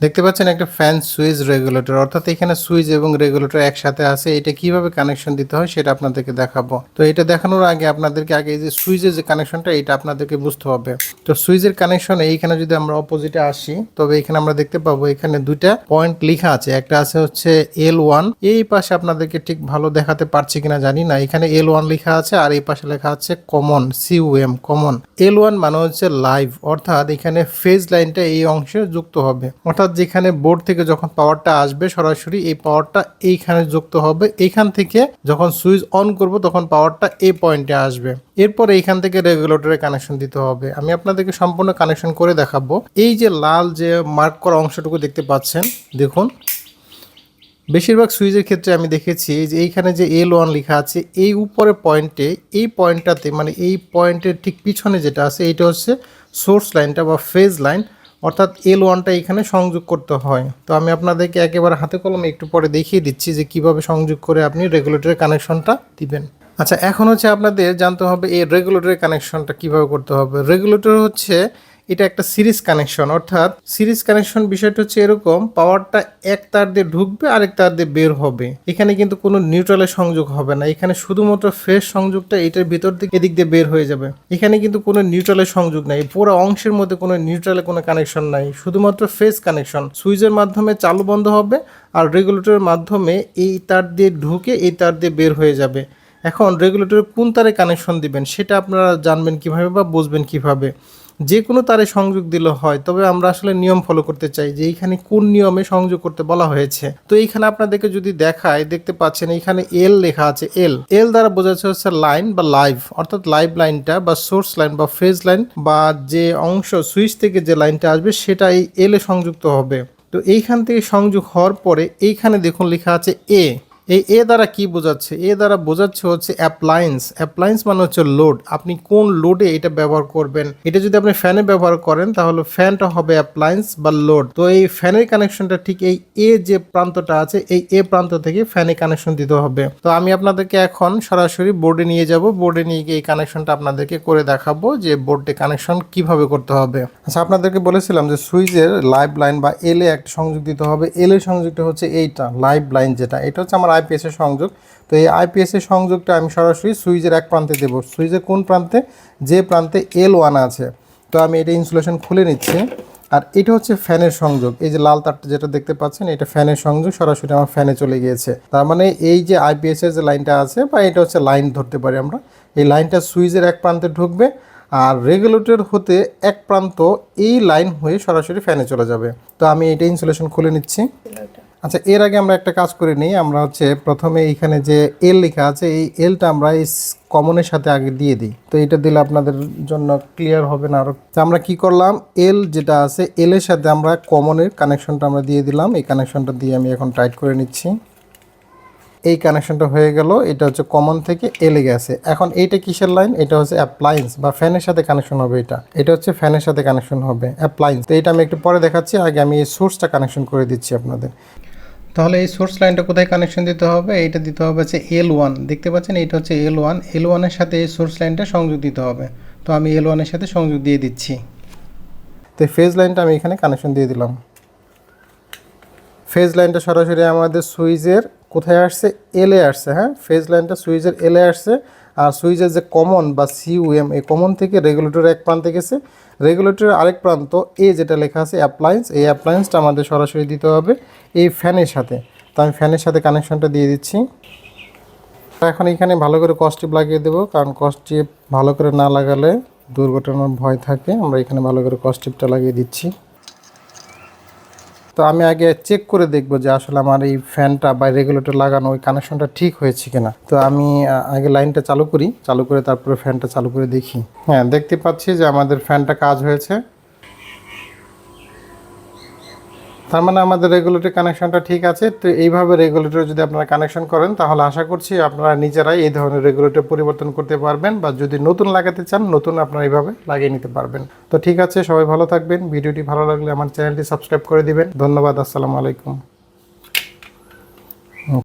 দেখতে পাচ্ছেন একটা ফ্যান সুইচ রেগুলেটর অর্থাৎ এখানে সুইচ এবং রেগুলেটর একসাথে আছে। এটা কীভাবে কানেকশন দিতে হয় সেটা আপনাদেরকে দেখাবো। তো এটা দেখানোর আগে আপনাদেরকে আগে যে সুইচের যে কানেকশনটা এটা আপনাদেরকে বুঝতে হবে। তো সুইচের কানেকশন এইখানে যদি আমরা অপোজিটে আসি, তবে এখানে আমরা দেখতে পাবো এখানে দুইটা পয়েন্ট লেখা আছে। একটা আছে হচ্ছে এল ওয়ান এই পাশে আপনাদেরকে ঠিক ভালো দেখাতে পারছি কিনা জানি না। এখানে এল ওয়ান লেখা আছে আর এই পাশে লেখা আছে common COM common L one মানে হচ্ছে লাইভ অর্থাৎ এখানে ফেজ লাইনটা এই অংশে যুক্ত হবে। অর্থাৎ যেখানে বোর্ড থেকে যখন পাওয়ারটা আসবে সরাসরি এই পাওয়ারটা এইখানে যুক্ত হবে। এইখান থেকে যখন সুইচ অন করব, তখন পাওয়ারটা এই পয়েন্টে আসবে। এরপর এইখান থেকে রেগুলেটরে কানেকশন দিতে হবে। আমি আপনাদেরকে সম্পূর্ণ কানেকশন করে দেখাবো। এই যে লাল যে মার্ক করা অংশটুকু দেখতে পাচ্ছেন, দেখুন। বেশিরভাগ সুইচের ক্ষেত্রে আমি দেখেছি যে এইখানে যে এল ওয়ান লেখা আছে, এই উপরে পয়েন্টে এই পয়েন্টটাতে মানে এই পয়েন্টের ঠিক পিছনে যেটা আছে, এইটা হচ্ছে সোর্স লাইনটা বা ফেজ লাইন অর্থাৎ এল ওয়ানটা এখানে সংযোগ করতে হয়। তো আমি আপনাদেরকে একেবারে হাতে কলমে একটু পরে দেখিয়ে দিচ্ছি যে কীভাবে সংযোগ করে আপনি রেগুলেটরের কানেকশনটা দিবেন। আচ্ছা এখন হচ্ছে আপনাদের জানতে হবে এই রেগুলেটরের কানেকশনটা কীভাবে করতে হবে। রেগুলেটর হচ্ছে এটা একটা সিরিজ কানেকশন, অর্থাৎ সিরিজ কানেকশন বিষয়টা হচ্ছে এরকম, পাওয়ারটা এক তার দিয়ে ঢুকবে, আরেক তার দিয়ে বের হবে। এখানে কিন্তু কোনো নিউট্রালের সংযোগ হবে না। এখানে শুধুমাত্র ফ্রেশ সংযোগটা এটার ভিতর থেকে এদিক দিয়ে বের হয়ে যাবে। এখানে কিন্তু কোনো নিউট্রালের সংযোগ নাই। পুরো অংশের মধ্যে কোনো নিউট্রালের কোনো কানেকশন নাই। শুধুমাত্র ফেস কানেকশন সুইচের মাধ্যমে চালু বন্ধ হবে আর রেগুলেটরের মাধ্যমে এই তার দিয়ে ঢুকে এই তার দিয়ে বের হয়ে যাবে। এখন রেগুলেটরে কোন তারে কানেকশন দিবেন, সেটা আপনারা জানবেন কীভাবে বা বুঝবেন কীভাবে? যে কোনো তারে সংযোগ দিলে হয়, তবে আমরা আসলে নিয়ম ফলো করতে চাই যে এইখানে কোন নিয়মে সংযোগ করতে বলা হয়েছে। তো এইখানে আপনাদেরকে যদি দেখায়, দেখতে পাচ্ছেন এইখানে এল লেখা আছে এল এল দ্বারা বোঝাচ্ছে হচ্ছে লাইন বা লাইভ অর্থাৎ লাইভ লাইনটা বা সোর্স লাইন বা ফেজ লাইন বা যে অংশ সুইচ থেকে যে লাইনটা আসবে সেটা এই এল এ সংযুক্ত হবে। তো এইখান থেকে সংযোগ হওয়ার পরে এইখানে দেখুন লেখা আছে এ এই এ দ্বারা কি বোঝাচ্ছে? এ দ্বারা বোঝাচ্ছে হচ্ছে অ্যাপ্লায়েন্স অ্যাপ্লায়েন্স মানে হচ্ছে লোড আপনি কোন লোডে এটা ব্যবহার করবেন? এটা যদি আপনি ফ্যানে ব্যবহার করেন, তাহলে ফ্যানটা হবে অ্যাপ্লায়েন্স বা লোড তো এই ফ্যানের কানেকশনটা ঠিক এই এ যে প্রান্তটা আছে, এই এ প্রান্ত থেকে ফ্যানে কানেকশন দিতে হবে। তো আমি আপনাদেরকে এখন সরাসরি বোর্ডে নিয়ে যাব। বোর্ডে নিয়ে গিয়ে এই কানেকশনটা আপনাদেরকে করে দেখাবো যে বোর্ডে কানেকশন কীভাবে করতে হবে। আচ্ছা আপনাদেরকে বলেছিলাম যে সুইচের লাইভ লাইন বা এল এ একটা সংযোগ দিতে হবে। এল এর সংযোগটা হচ্ছে এইটা লাইভ লাইন যেটা। এটা হচ্ছে আমার আইপিএস এর সংযোগ। তো এই আইপিএস এর সংযোগটা আমি সরাসরি সুইচের এক প্রান্তে দেব। সুইচের কোন প্রান্তে? যে প্রান্তে এল ওয়ান আছে। তো আমি এটা ইনসুলেশন খুলে নিচ্ছি। আর এটা হচ্ছে ফ্যানের সংযোগ। এই যে লাল তারটা যেটা দেখতে পাচ্ছেন, এটা ফ্যানের সংযোগ। সরাসরি আমার ফ্যানে চলে গিয়েছে। তার মানে এই যে আইপিএস এর যে লাইনটা আছে, বা এটা হচ্ছে লাইন ধরতে পারি আমরা, এই লাইনটা সুইচের এক প্রান্তে ঢুকবে। আর রেগুলেটর হতে এক প্রান্ত এই লাইন হয়ে সরাসরি ফ্যানে চলে যাবে। তো আমি এটা ইনসুলেশন খুলে নিচ্ছি। আচ্ছা এর আগে আমরা একটা কাজ করে নিই, আমরা হচ্ছে প্রথমে এইখানে যে এল লেখা আছে, এই এলটা আমরা এই কমনের সাথে আগে দিয়ে দিই। তো এটা দিলে আপনাদের জন্য ক্লিয়ার হবে না আরও তো আমরা কি করলাম? এল যেটা আছে এল এর সাথে আমরা কমনের কানেকশনটা আমরা দিয়ে দিলাম। এই কানেকশনটা দিয়ে আমি এখন টাইট করে নিচ্ছি। এই কানেকশনটা হয়ে গেল, এটা হচ্ছে কমন থেকে এলে গেছে। এখন এইটা কিসের লাইন এটা হচ্ছে অ্যাপ্লায়েন্স বা ফ্যানের সাথে কানেকশন হবে এটা। এটা হচ্ছে ফ্যানের সাথে কানেকশন হবে অ্যাপ্লায়েন্স তো এটা আমি একটু পরে দেখাচ্ছি, আগে আমি এই সোর্সটা কানেকশন করে দিচ্ছি আপনাদের। তাহলে এই সোর্স লাইনটা কোথায় কানেকশন দিতে হবে? এইটা দিতে হবে হচ্ছে এল ওয়ান দেখতে পাচ্ছেন এটা হচ্ছে এল ওয়ান এল ওয়ানের সাথে এই সোর্স লাইনটা সংযোগ দিতে হবে। তো আমি এল ওয়ানের সাথে সংযোগ দিয়ে দিচ্ছি। তো ফেজ লাইনটা আমি এখানে কানেকশন দিয়ে দিলাম। ফেজ লাইনটা সরাসরি আমাদের সুইচের কোথায় আসছে? এলে আসছে হ্যাঁ? ফেজ লাইনটা সুইচের এলে আসছে। আর সুইচের যে কমন বা সিউএম এই কমন থেকে রেগুলেটরের এক প্রান্তে গেছে। রেগুলেটরের আরেক প্রান্ত এ যেটা লেখা আছে অ্যাপ্লায়েন্স এই অ্যাপ্লায়েন্সটা আমাদের সরাসরি দিতে হবে এই ফ্যানের সাথে। তো আমি ফ্যানের সাথে কানেকশনটা দিয়ে দিচ্ছি। এখন এখানে ভালো করে কস্টিপ লাগিয়ে দেবো, কারণ কস্টিপ ভালো করে না লাগালে দুর্ঘটনার ভয় থাকে। আমরা এখানে ভালো করে কস্টিপটা লাগিয়ে দিচ্ছি। তো আমি আগে চেক করে দেখব যে আসলে আমার এই ফ্যানটা বা রেগুলেটর লাগানো ওই কানেকশনটা ঠিক হয়েছে কিনা। তো আমি আগে লাইনটা চালু করি, চালু করে তারপরে ফ্যানটা চালু করে দেখি। হ্যাঁ দেখতে পাচ্ছি যে আমাদের ফ্যানটা কাজ হয়েছে। তার মানে আমাদের রেগুলেটর কানেকশনটা ঠিক আছে। তো এইভাবে রেগুলেটর যদি আপনারা কানেকশন করেন, তাহলে আশা করছি আপনারা নিজেরাই এই ধরনের রেগুলেটর পরিবর্তন করতে পারবেন বা যদি নতুন লাগাতে চান, নতুন আপনারা এইভাবে লাগিয়ে নিতে পারবেন। তো ঠিক আছে, সবাই ভালো থাকবেন। ভিডিওটি ভালো লাগলে আমার চ্যানেলটি সাবস্ক্রাইব করে দিবেন। ধন্যবাদ, আসসালামু আলাইকুম।